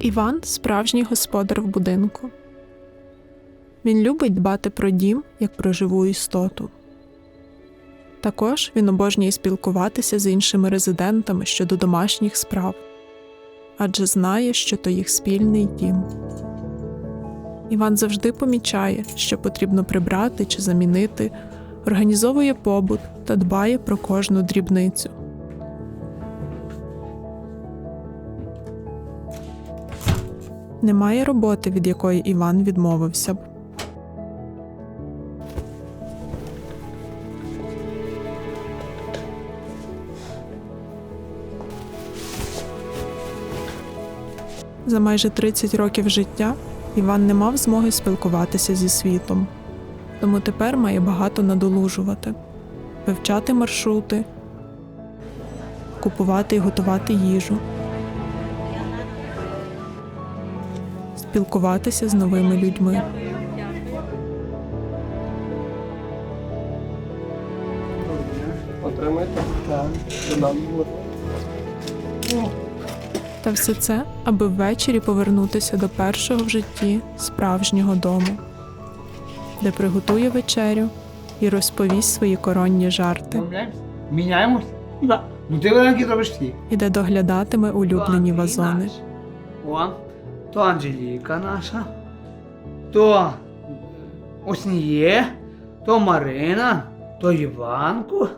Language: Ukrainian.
Іван справжній господар в будинку. Він любить дбати про дім як про живу істоту. Також він обожнює спілкуватися з іншими резидентами щодо домашніх справ, адже знає, що то їх спільний дім. Іван завжди помічає, що потрібно прибрати чи замінити, організовує побут та дбає про кожну дрібницю. Немає роботи, від якої Іван відмовився б. За майже 30 років життя Іван не мав змоги спілкуватися зі світом, тому тепер має багато надолужувати, вивчати маршрути, купувати і готувати їжу, спілкуватися з новими людьми. Отримайте. Та все це, аби ввечері повернутися до першого в житті справжнього дому, де приготує вечерю і розповість свої коронні жарти? Да. Ну ти вареники ті. і де доглядатиме улюблені вазони. То Анжеліка наша, то Осніє, то Марина, то Іванку,